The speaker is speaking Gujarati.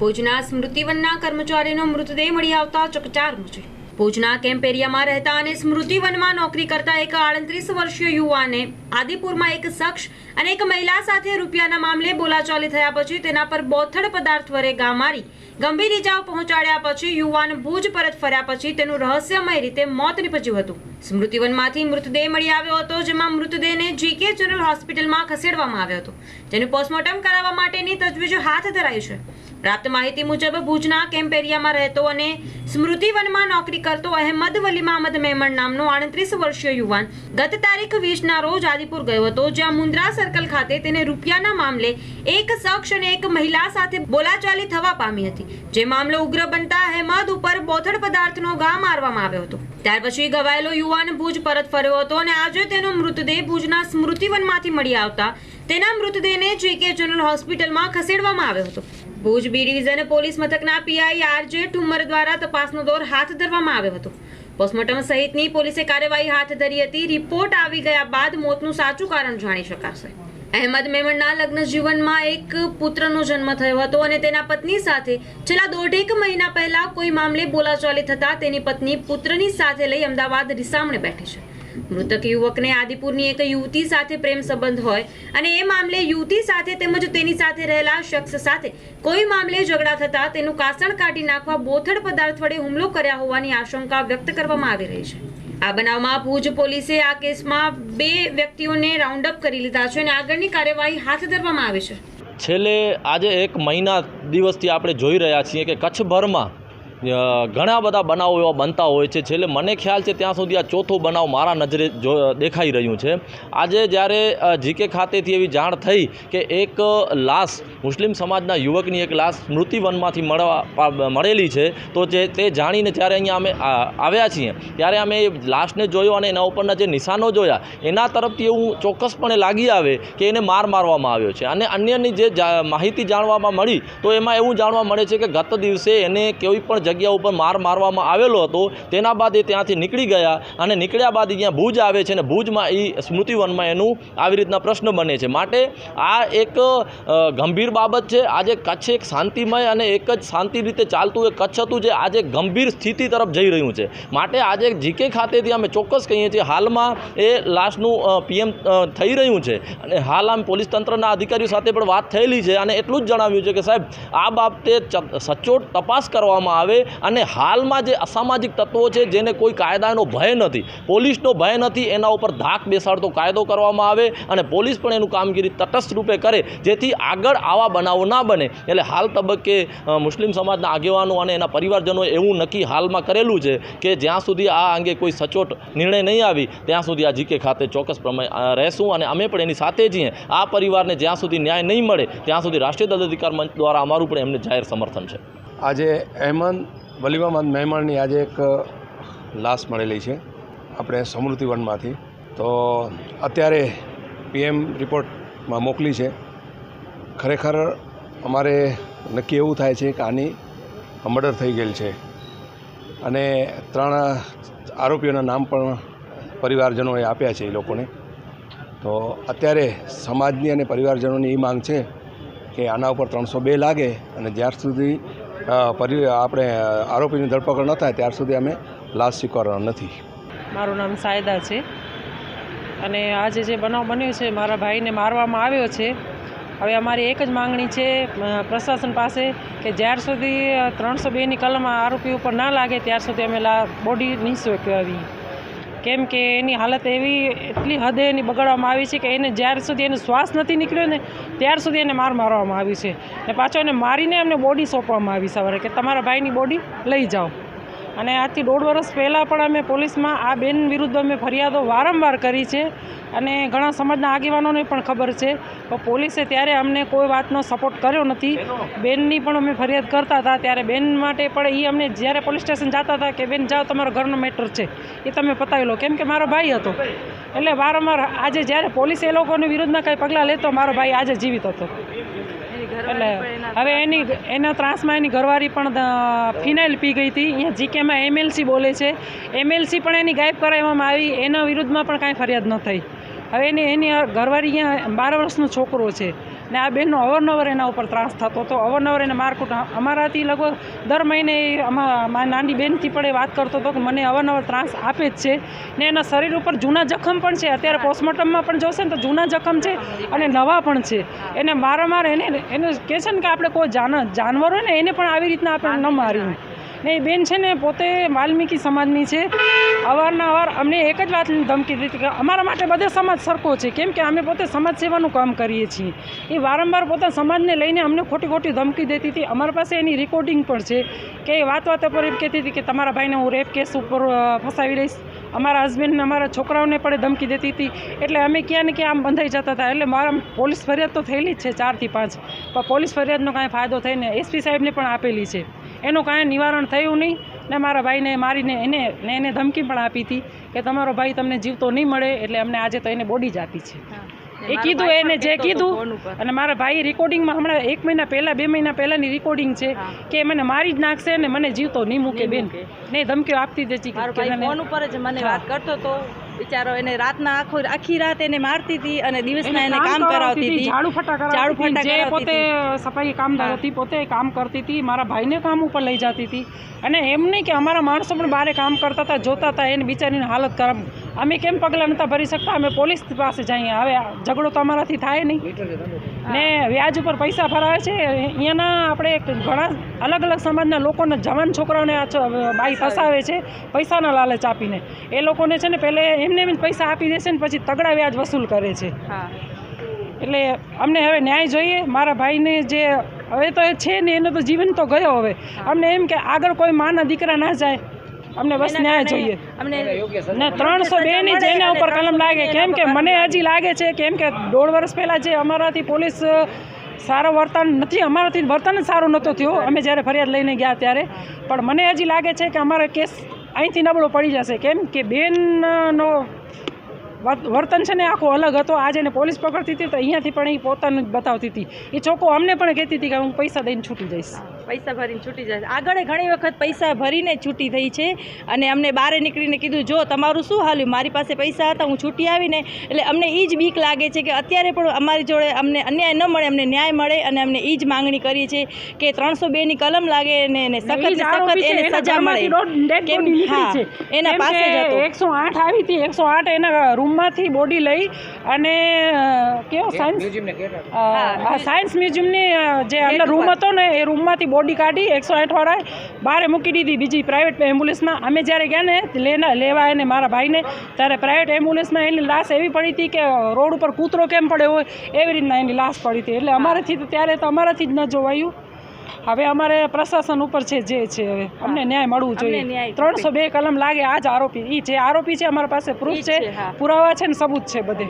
ભુજના સ્મૃતિવનના કર્મચારીનો મૃતદેહ મળી આવતા ચકચાર મચી. ભુજના કેમ્પ એરિયામાં રહેતા અને સ્મૃતિવનમાં નોકરી કરતા એક આડત્રીસ વર્ષીય યુવાને આદિપુરમાં એક શખ્સ અને એક મહિલા સાથે રૂપિયાના મામલે બોલાચાલી થયા પછી તેના પર બોથડ પદાર્થ વડે ગા મારી ગંભીર ઇજાઓ પહોંચાડ્યા પછી યુવાન ભુજ પરત ફર્યા પછી તેનું રહસ્યમય રીતે મોત નીપજ્યું હતું. સ્મૃતિવનમાંથી મૃતદેહ મળી આવ્યો હતો, જેમાં મૃતદેહને જીકે જનરલ હોસ્પિટલમાં ખસેડવામાં આવ્યો હતો. જેનું પોસ્ટમોર્ટમ કરાવવા માટેની તજવીજો હાથ ધરાઈ છે. પ્રાપ્ત માહિતી મુજબ, ભુજના કેમ્પ એરિયામાં રહેતો અને સ્મૃતિવનમાં નોકરી કરતો અહેમદ વલી મહમદ મેમણ નામનો આડત્રીસ વર્ષીય યુવાન ગત તારીખ વીસના રોજ આદિપુર ગયો હતો, જ્યાં મુન્દ્રા સર્કલ ખાતે તેને રૂપિયાના મામલે એક શખ્સ અને એક મહિલા સાથે બોલાચાલી થવા પામી હતી. જે મામલો ઉગ્ર બનતા અહેમદ ઉપર બોથડ પદાર્થનો ઘા મારવામાં આવ્યો હતો. ત્યાર પછી ઘવાયેલો યુવાન ભુજ પરત ફર્યો હતો અને આજે તેનો મૃતદેહ ભુજના સ્મૃતિવનમાંથી મળી આવતા તેના મૃતદેહને જીકે જનરલ હોસ્પિટલમાં ખસેડવામાં આવ્યો હતો. ભુજ બી ડિવિઝન પોલીસ મથકના પીઆઈ આરજે ઠુમ્મર દ્વારા તપાસનો દોર હાથ ધરવામાં આવ્યો હતો. પોસ્ટમોર્ટમ સહિતની પોલીસે કાર્યવાહી હાથ ધરી હતી. રિપોર્ટ આવી ગયા બાદ મોતનું સાચું કારણ જાણી શકાશે. અહેમદ મેમણના લગ્ન જીવનમાં એક પુત્રનો જન્મ થયો હતો અને તેના પત્ની સાથે છેલ્લા દોઢેક મહિના પહેલા કોઈ મામલે બોલાચાલી થતા તેની પત્ની પુત્રની સાથે લઈ અમદાવાદ રિસામણે બેઠી છે. મૃતક યુવકને આદિપુરની એક યુવતી સાથે પ્રેમ સંબંધ હોય અને એ મામલે યુવતી સાથે તેમજ તેની સાથે રહેલા શખ્સ સાથે કોઈ મામલે ઝઘડા થતા તેનું કાસણ કાઢી નાખવા બોથડ પદાર્થ વડે હુમલો કર્યા હોવાની આશંકા વ્યક્ત કરવામાં આવી રહી છે. આ બનાવમાં ભુજ પોલીસે આ કેસમાં બે વ્યક્તિઓને રાઉન્ડ અપ કરી લીધા છે અને આગળની કાર્યવાહી હાથ ધરવામાં આવી છે. છેલ્લે આજે એક મહિના દિવસથી આપણે જોઈ રહ્યા છીએ કે કચ્છભરમાં ઘણા બધા બનાવો એવા બનતા હોય છે. છેલ્લે મને ખ્યાલ છે ત્યાં સુધી આ ચોથો બનાવ મારા નજરે જો દેખાઈ રહ્યું છે. આજે જ્યારે જીકે ખાતેથી એવી જાણ થઈ કે એક લાશ મુસ્લિમ સમાજના યુવકની એક લાશ સ્મૃતિવનમાંથી મળવા મળેલી છે, તો જે, તે જાણીને જ્યારે અહીંયા અમે આવ્યા છીએ, ત્યારે અમે એ લાશને જોયો અને એના ઉપરના જે નિશાનો જોયા, એના તરફથી એવું ચોક્કસપણે લાગી આવે કે એને માર મારવામાં આવ્યો છે. અને અન્યની જે, માહિતી જાણવામાં મળી, તો એમાં એવું જાણવા મળે છે કે ગત દિવસે એને કોઈ પણ જગ્યા ઉપર માર મારવામાં આવેલો હતો. તેના બાદ એ ત્યાંથી નીકળી ગયા અને નીકળ્યા બાદ ત્યાં ભુજ આવે છે અને ભુજમાં એ સ્મૃતિવનમાં એનું આવી રીતના પ્રશ્ન બને છે. માટે આ એક ગંભીર બાબત છે. આજે કચ્છ એક શાંતિમય અને એક જ શાંતિ રીતે ચાલતું એ કચ્છ હતું જે આજે ગંભીર સ્થિતિ તરફ જઈ રહ્યું છે. માટે આજે જીકે ખાતેથી અમે ચોક્કસ કહીએ છીએ, હાલમાં એ લાશનું પીએમ થઈ રહ્યું છે. અને હાલ આમ પોલીસ તંત્રના અધિકારીઓ સાથે પણ વાત થયેલી છે અને એટલું જ જણાવ્યું છે કે સાહેબ, આ બાબતે સચોટ તપાસ કરવામાં આવે અને હાલમાં જે અસામાજિક તત્વો છે, જેને કોઈ કાયદાનો ભય નથી, પોલીસનો ભય નથી, એના ઉપર ધાક બેસાડતો કાયદો કરવામાં આવે અને પોલીસ પણ એનું કામગીરી તટસ્થ રૂપે કરે, જેથી આગળ આવા બનાવો ના બને. એટલે હાલ તબક્કે મુસ્લિમ સમાજના આગેવાનો અને એના પરિવારજનોએ એવું નક્કી હાલમાં કરેલું છે કે જ્યાં સુધી આ અંગે કોઈ સચોટ નિર્ણય નહીં આવી, ત્યાં સુધી આ જીકે ખાતે ચોક્કસ પ્રમાણે રહેશું અને અમે પણ એની સાથે છીએ. આ પરિવારને જ્યાં સુધી ન્યાય નહીં મળે, ત્યાં સુધી રાષ્ટ્રીય દળ અધિકાર મંચ દ્વારા અમારું પણ એમને જાહેર સમર્થન છે. આજે અહેમદ વલીમામદ મહેમાનની આજે એક લાશ મળેલી છે આપણે સમૃદ્ધિવનમાંથી તો અત્યારે પીએમ રિપોર્ટમાં મોકલી છે. ખરેખર અમારે નક્કી એવું થાય છે કે આની મર્ડર થઈ ગયેલ છે. અને ત્રણ આરોપીઓના નામ પણ પરિવારજનોએ આપ્યા છે એ લોકોને. તો અત્યારે સમાજની અને પરિવારજનોની એ માંગ છે કે આના ઉપર ત્રણસો બે લાગે અને જ્યાર સુધી પરિ, આપણે આરોપીની ધરપકડ ન થાય ત્યાર સુધી અમે લાશ સ્વીકારવાના નથી. મારું નામ સાયદા છે. અને આજે જે બનાવ બન્યો છે, મારા ભાઈને મારવામાં આવ્યો છે, હવે અમારી એક જ માંગણી છે પ્રશાસન પાસે કે જ્યાર સુધી ત્રણસો બેની કલમ આરોપી ઉપર ના લાગે, ત્યાર સુધી અમે લા, બોડી નહીં સ્વીકારવી કેમ કે એની હાલત એવી એટલી હદે એની બગાડવામાં આવી છે કે એને જ્યાર સુધી એનો શ્વાસ નથી નીકળ્યો ને ત્યાર સુધી એને માર મારવામાં આવી છે. ને પાછો એને મારીને એમને બોડી સોંપવામાં આવી સવારે કે તમારા ભાઈની બોડી લઈ જાઓ. અને આજથી દોઢ વર્ષ પહેલાં પણ અમે પોલીસમાં આ બેન વિરુદ્ધ અમે ફરિયાદો વારંવાર કરી છે અને ઘણા સમાજના આગેવાનોને પણ ખબર છે. પણ પોલીસે ત્યારે અમને કોઈ વાતનો સપોર્ટ કર્યો નથી. બેનની પણ અમે ફરિયાદ કરતા હતા. ત્યારે બેન માટે પણ એ અમને જ્યારે પોલીસ સ્ટેશન જતા હતા કે, બેન, જાઓ, તમારો ઘરનો મેટર છે. એ તમે પતાવી લો કેમ કે મારો ભાઈ હતો. એટલે વારંવાર આજે જ્યારે પોલીસ એ લોકોની વિરુદ્ધમાં કંઈ પગલાં લેતો, મારો ભાઈ આજે જીવિત હતો. એટલે હવે એની એના ત્રાસમાં એની ઘરવાળી પણ ફિનાઇલ પી ગઈ હતી. અહીંયા જીકેમાં એમએલસી બોલે છે. એમએલસી પણ એની ગાયબ કરાવવામાં આવી. એના વિરુદ્ધમાં પણ કાંઈ ફરિયાદ ન થઈ. હવે એની એની ઘરવાળી અહીંયા બાર વર્ષનો છોકરો છે. ને આ બેનનો અવારનવાર એના ઉપર ત્રાસ થતો હતો. અવારનવાર એને મારકૂટ અમારાથી લગભગ દર મહિને મારી નાની બહેનથી પણ એ વાત કરતો હતો કે મને અવારનવાર ત્રાસ આપે જ છે. ને એના શરીર ઉપર જૂના જખમ પણ છે. અત્યારે પોસ્ટમોર્ટમમાં પણ જોશે ને તો જૂના જખમ છે અને નવા પણ છે. એને વારંવાર એને એને કહે છે ને કે આપણે કોઈ જાન જાનવર હોય ને એને પણ આવી રીતના આપણે ન માર્યું ને એ બેન છે ને પોતે વાલ્મીકી સમાજની છે. અવારનવાર અમને એક જ વાતની ધમકી દીધી કે અમારા માટે બધે સમાજ સરખો છે. કેમ કે અમે પોતે સમાજ સેવાનું કામ કરીએ છીએ. એ વારંવાર પોતા સમાજને લઈને અમને ખોટી ખોટી ધમકી દેતી હતી. અમારા પાસે એની રેકોર્ડિંગ પણ છે કે એ વાત વાત પર એમ કહેતી હતી કે તમારા ભાઈને હું રેપ કેસ ઉપર ફસાવી દઈશ. અમારા હસબન્ડને અમારા છોકરાઓને પણ ધમકી દેતી હતી. એટલે અમે ક્યાં ને ક્યાં આમ બંધાઈ જતા હતા. એટલે મારા પોલીસ ફરિયાદ તો થયેલી જ છે ચારથી પાંચ. પણ પોલીસ ફરિયાદનો કાંઈ ફાયદો થઈને એસપી સાહેબને પણ આપેલી છે. એનું કાંઈ નિવારણ થયું નહીં ને મારા ભાઈને મારીને એને ને એને ધમકી પણ આપી હતી કે તમારો ભાઈ તમને જીવતો નહીં મળે એટલે અમને આજે તો એને બોડી જ આપી છે. એ કીધું એને જે કીધું અને મારા ભાઈ રેકોર્ડિંગમાં હમણાં એક મહિના પહેલાં બે મહિના પહેલાંની રેકોર્ડિંગ છે કે મને મારી જ નાખશે ને મને જીવતો નહીં મૂકે બેન. ને ધમકીઓ આપતી હતી ફોન ઉપર જ મને વાત કરતો હતો. બિચારો એને રાતના આખો આખી રાત એને મારતી હતી અને દિવસના એને કામ કરાવતી હતી ઝાડુ ફટા ઝાડુ ફટા જે પોતે સફાઈ કામદાર હતી પોતે કામ કરતી હતી મારા ભાઈને કામ ઉપર લઈ જતી હતી. અને એમ નહીં કે અમારા માણસો પણ બારે કામ કરતા હતા જોતા હતા એને બિચારીની હાલત ખરાબ. અમે કેમ પગલાં નહોતા ભરી શકતા? અમે પોલીસ પાસે જઈએ. હવે ઝઘડો તો અમારાથી થાય નહીં. ને વ્યાજ ઉપર પૈસા ભરાવે છે. અહીંયાના આપણે ઘણા અલગ અલગ સમાજના લોકોને જવાન છોકરાઓને આ બાઈ ફસાવે છે પૈસાના લાલચ આપીને. એ લોકોને છે ને પહેલે એમને એમ પૈસા આપી દેશે ને પછી તગડા વ્યાજ વસૂલ કરે છે. એટલે અમને હવે ન્યાય જોઈએ. મારા ભાઈને જે હવે તો એ છે ને એનો તો જીવન તો ગયો હવે. અમને એમ કે આગળ કોઈ માના દીકરા ના જાય. અમને બસ ન્યાય જોઈએ. અમને ને ત્રણસો બે ની જેના ઉપર કલમ લાગે કેમ કે મને હજી લાગે છે કેમ કે દોઢ વર્ષ પહેલાં જે અમારાથી પોલીસ સારું વર્તન નથી અમારાથી વર્તન જ સારું નહોતો થયો. અમે જ્યારે ફરિયાદ લઈને ગયા ત્યારે. પણ મને હજી લાગે છે કે અમારો કેસ અહીંથી નબળો પડી જશે. કેમ કે બેનનો વર્તન છે ને આખો અલગ હતો. આજે એને પોલીસ પકડતી હતી તો અહીંયાથી પણ એ પોતાનું જ બતાવતી હતી. એ ચોખ્ખો અમને પણ કહેતી હતી કે હું પૈસા દઈને છૂટી જઈશ. પૈસા ભરીને છૂટી જાય આગળ ઘણી વખત પૈસા ભરીને છૂટી થઈ છે અને અમને બહાર નીકળીને કીધું જો તમારું શું હાલ્યું મારી પાસે પૈસા હતા હું છૂટી આવીને. એટલે અમને એ જ બીક લાગે છે કે અત્યારે પણ અમારી જોડે અમને અન્યાય ન મળે અમને ન્યાય મળે અને અમને એ જ માંગણી કરીએ છીએ કે ત્રણસો બેની કલમ લાગે અને એને સખત સખત એને સજા મળે. કેમ હા એના પાસે જ કે હતો. એકસો આઠ આવી હતી એકસો આઠ એના રૂમમાંથી બોડી લઈ અને કેવો સાયન્સ સાયન્સ મ્યુઝિયમની જે અંદર રૂમ હતો. ને એ રૂમમાંથી બોડી કાઢી એકસો આઠ વાળાએ બહાર મૂકી દીધી. બીજી પ્રાઇવેટ એમ્બ્યુલન્સમાં અમે જ્યારે ગયા ને લેના લેવા એને મારા ભાઈને ત્યારે પ્રાઇવેટ એમ્બ્યુલન્સમાં એની લાશ એવી પડી હતી કે રોડ ઉપર કૂતરો કેમ પડ્યો હોય એવી રીતના એની લાશ પડી હતી. એટલે અમારાથી તો ત્યારે તો અમારાથી જ ન જોવાયું. હવે અમારે પ્રશાસન ઉપર છે જે છે હવે અમને ન્યાય મળવું જોઈએ. ત્રણસો બે કલમ લાગે આ જ આરોપી એ જે આરોપી છે અમારા પાસે પ્રૂફ છે છે, પુરાવા છે ને સબૂત છે બધે.